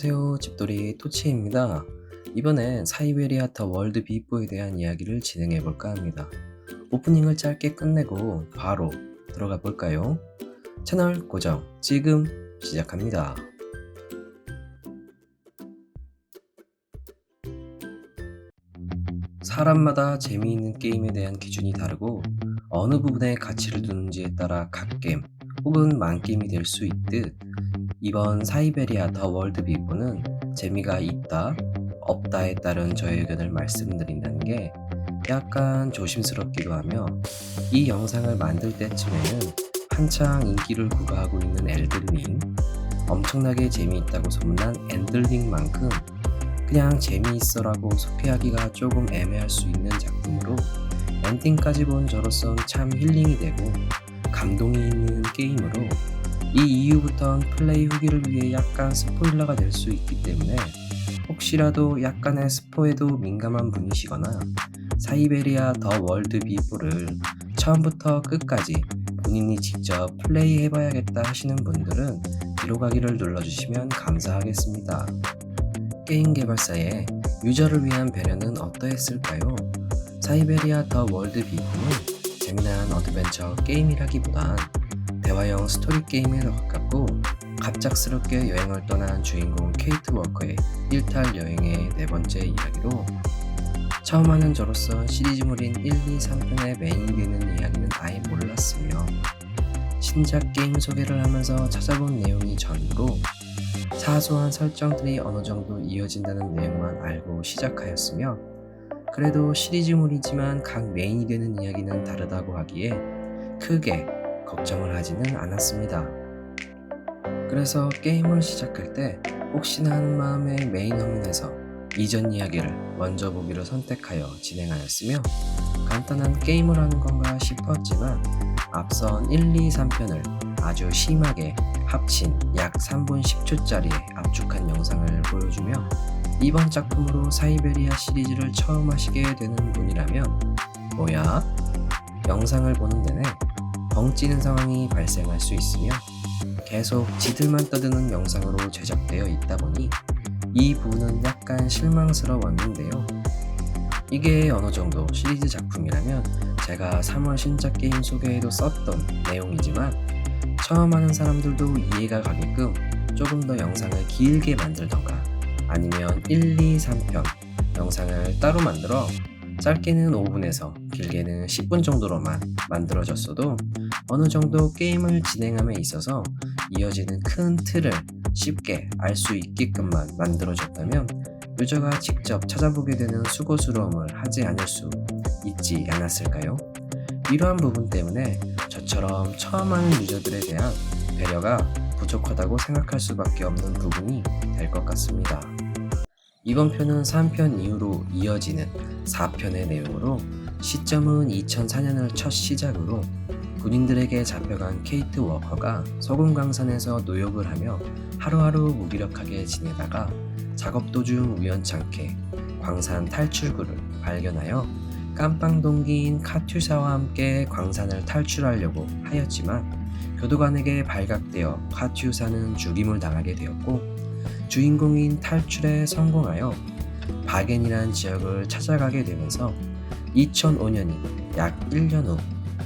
안녕하세요. 집돌이 토치입니다. 이번엔 사이베리아 더 월드 비포에 대한 이야기를 진행해 볼까 합니다. 오프닝을 짧게 끝내고 바로 들어가 볼까요? 채널 고정 지금 시작합니다. 사람마다 재미있는 게임에 대한 기준이 다르고 어느 부분에 가치를 두는지에 따라 갓게임 혹은 만 게임이 될 수 있듯 이번 사이베리아 더 월드 비포는 재미가 있다, 없다에 따른 저의 의견을 말씀드린다는 게 약간 조심스럽기도 하며 이 영상을 만들 때쯤에는 한창 인기를 구가하고 있는 엘든링, 엄청나게 재미있다고 소문난 엔들링만큼 그냥 재미있어라고 소개하기가 조금 애매할 수 있는 작품으로 엔딩까지 본 저로선 참 힐링이 되고 감동이 있는 게임으로 이 이후부턴 플레이 후기를 위해 약간 스포일러가 될 수 있기 때문에 혹시라도 약간의 스포에도 민감한 분이시거나 사이베리아 더 월드 비포를 처음부터 끝까지 본인이 직접 플레이 해봐야겠다 하시는 분들은 뒤로 가기를 눌러주시면 감사하겠습니다. 게임 개발사의 유저를 위한 배려는 어떠했을까요? 사이베리아 더 월드 비포는 재미난 어드벤처 게임이라기보단 대화형 스토리 게임에 더 가깝고 갑작스럽게 여행을 떠난 주인공 케이트 워커의 일탈 여행의 네 번째 이야기로 처음 하는 저로서 시리즈물인 1, 2, 3편의 메인이 되는 이야기는 아예 몰랐으며 신작 게임 소개를 하면서 찾아본 내용이 전으로 사소한 설정들이 어느 정도 이어진다는 내용만 알고 시작하였으며 그래도 시리즈물이지만 각 메인이 되는 이야기는 다르다고 하기에 크게 걱정을 하지는 않았습니다. 그래서 게임을 시작할 때 혹시나 하는 마음에 메인 화면에서 이전 이야기를 먼저 보기로 선택하여 진행하였으며 간단한 게임을 하는 건가 싶었지만 앞선 1, 2, 3편을 아주 심하게 합친 약 3분 10초짜리 압축한 영상을 보여주며 이번 작품으로 사이베리아 시리즈를 처음 하시게 되는 분이라면 뭐야? 영상을 보는 내내 벙찌는 상황이 발생할 수 있으며 계속 지들만 떠드는 영상으로 제작되어 있다 보니 이 부분은 약간 실망스러웠는데요. 이게 어느 정도 시리즈 작품이라면 제가 3월 신작 게임 소개에도 썼던 내용이지만 처음 하는 사람들도 이해가 가게끔 조금 더 영상을 길게 만들던가 아니면 1, 2, 3편 영상을 따로 만들어 짧게는 5분에서 길게는 10분 정도로만 만들어졌어도 어느 정도 게임을 진행함에 있어서 이어지는 큰 틀을 쉽게 알 수 있게끔만 만들어졌다면 유저가 직접 찾아보게 되는 수고스러움을 하지 않을 수 있지 않았을까요? 이러한 부분 때문에 저처럼 처음 하는 유저들에 대한 배려가 부족하다고 생각할 수밖에 없는 부분이 될 것 같습니다. 이번 편은 3편 이후로 이어지는 4편의 내용으로 시점은 2004년을 첫 시작으로 군인들에게 잡혀간 케이트 워커가 서군광산에서 노역을 하며 하루하루 무기력하게 지내다가 작업 도중 우연찮게 광산 탈출구를 발견하여 깜빵 동기인 카투사와 함께 광산을 탈출하려고 하였지만 교도관에게 발각되어 카투사는 죽임을 당하게 되었고 주인공인 탈출에 성공하여 바겐이라는 지역을 찾아가게 되면서 2005년인 약 1년 후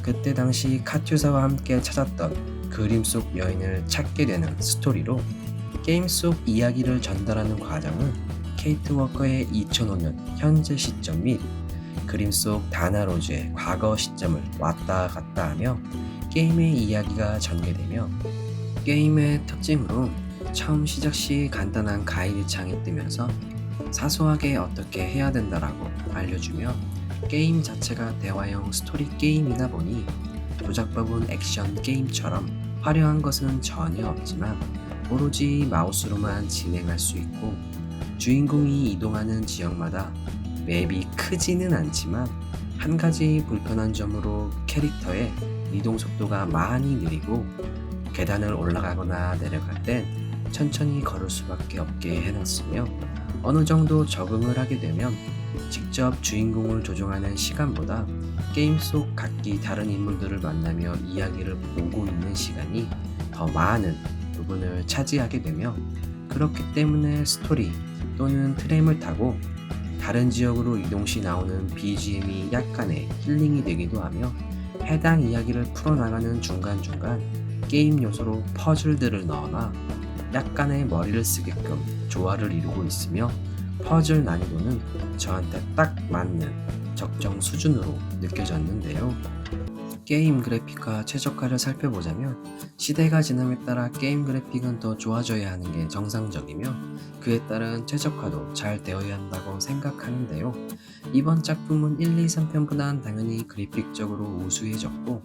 그때 당시 카투사와 함께 찾았던 그림 속 여인을 찾게 되는 스토리로 게임 속 이야기를 전달하는 과정은 케이트 워커의 2005년 현재 시점 및 그림 속 다나 로즈의 과거 시점을 왔다 갔다 하며 게임의 이야기가 전개되며 게임의 특징으로 처음 시작 시 간단한 가이드 창이 뜨면서 사소하게 어떻게 해야 된다라고 알려주며 게임 자체가 대화형 스토리 게임이다 보니 조작법은 액션 게임처럼 화려한 것은 전혀 없지만 오로지 마우스로만 진행할 수 있고 주인공이 이동하는 지역마다 맵이 크지는 않지만 한 가지 불편한 점으로 캐릭터의 이동 속도가 많이 느리고 계단을 올라가거나 내려갈 땐 천천히 걸을 수밖에 없게 해놨으며 어느 정도 적응을 하게 되면 직접 주인공을 조종하는 시간보다 게임 속 각기 다른 인물들을 만나며 이야기를 보고 있는 시간이 더 많은 부분을 차지하게 되며 그렇기 때문에 스토리 또는 트램을 타고 다른 지역으로 이동 시 나오는 BGM이 약간의 힐링이 되기도 하며 해당 이야기를 풀어나가는 중간중간 게임 요소로 퍼즐들을 넣어놔 약간의 머리를 쓰게끔 조화를 이루고 있으며 퍼즐 난이도는 저한테 딱 맞는 적정 수준으로 느껴졌는데요. 게임 그래픽과 최적화를 살펴보자면 시대가 지남에 따라 게임 그래픽은 더 좋아져야 하는 게 정상적이며 그에 따른 최적화도 잘 되어야 한다고 생각하는데요. 이번 작품은 1, 2, 3편보단 당연히 그래픽적으로 우수해졌고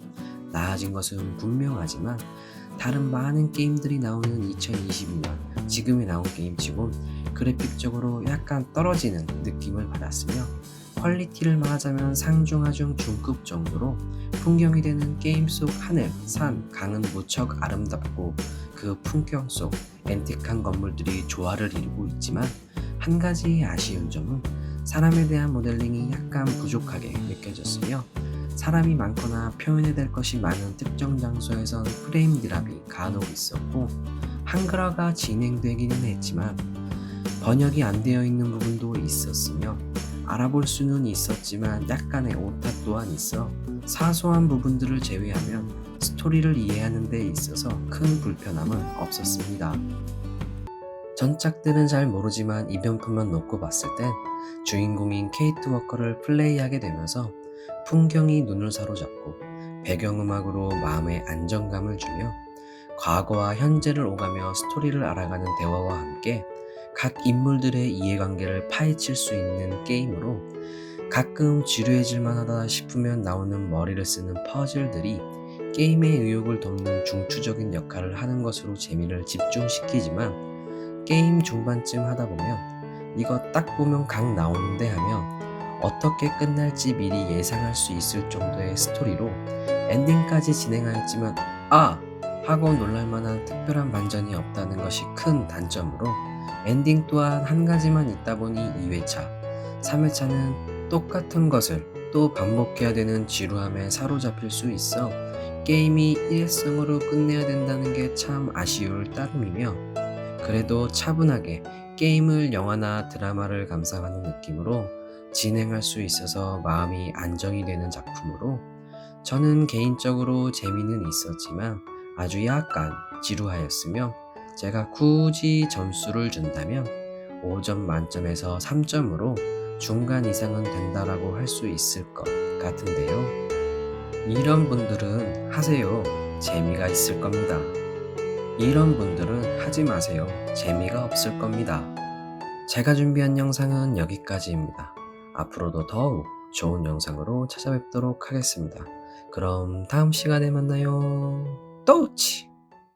나아진 것은 분명하지만 다른 많은 게임들이 나오는 2022년 지금에 나온 게임치곤 그래픽적으로 약간 떨어지는 느낌을 받았으며 퀄리티를 말하자면 상중하중 중급 정도로 풍경이 되는 게임 속 하늘, 산, 강은 무척 아름답고 그 풍경 속 앤틱한 건물들이 조화를 이루고 있지만 한 가지 아쉬운 점은 사람에 대한 모델링이 약간 부족하게 느껴졌으며 사람이 많거나 표현해야 될 것이 많은 특정 장소에선 프레임 드랍이 간혹 있었고 한글화가 진행되기는 했지만 번역이 안 되어 있는 부분도 있었으며 알아볼 수는 있었지만 약간의 오타 또한 있어 사소한 부분들을 제외하면 스토리를 이해하는 데 있어서 큰 불편함은 없었습니다. 전작들은 잘 모르지만 이변품만 놓고 봤을 땐 주인공인 케이트 워커를 플레이하게 되면서 풍경이 눈을 사로잡고 배경음악으로 마음의 안정감을 주며 과거와 현재를 오가며 스토리를 알아가는 대화와 함께 각 인물들의 이해관계를 파헤칠 수 있는 게임으로 가끔 지루해질 만 하다 싶으면 나오는 머리를 쓰는 퍼즐들이 게임의 의욕을 돕는 중추적인 역할을 하는 것으로 재미를 집중시키지만 게임 중반쯤 하다 보면 이거 딱 보면 각 나오는데 하며 어떻게 끝날지 미리 예상할 수 있을 정도의 스토리로 엔딩까지 진행하였지만 아! 하고 놀랄만한 특별한 반전이 없다는 것이 큰 단점으로 엔딩 또한 한 가지만 있다 보니 2회차, 3회차는 똑같은 것을 또 반복해야 되는 지루함에 사로잡힐 수 있어 게임이 일회성으로 끝내야 된다는 게 참 아쉬울 따름이며 그래도 차분하게 게임을 영화나 드라마를 감상하는 느낌으로 진행할 수 있어서 마음이 안정이 되는 작품으로 저는 개인적으로 재미는 있었지만 아주 약간 지루하였으며 제가 굳이 점수를 준다면 5점 만점에서 3점으로 중간 이상은 된다라고 할 수 있을 것 같은데요. 이런 분들은 하세요. 재미가 있을 겁니다. 이런 분들은 하지 마세요. 재미가 없을 겁니다. 제가 준비한 영상은 여기까지입니다. 앞으로도 더욱 좋은 영상으로 찾아뵙도록 하겠습니다. 그럼 다음 시간에 만나요. 또치!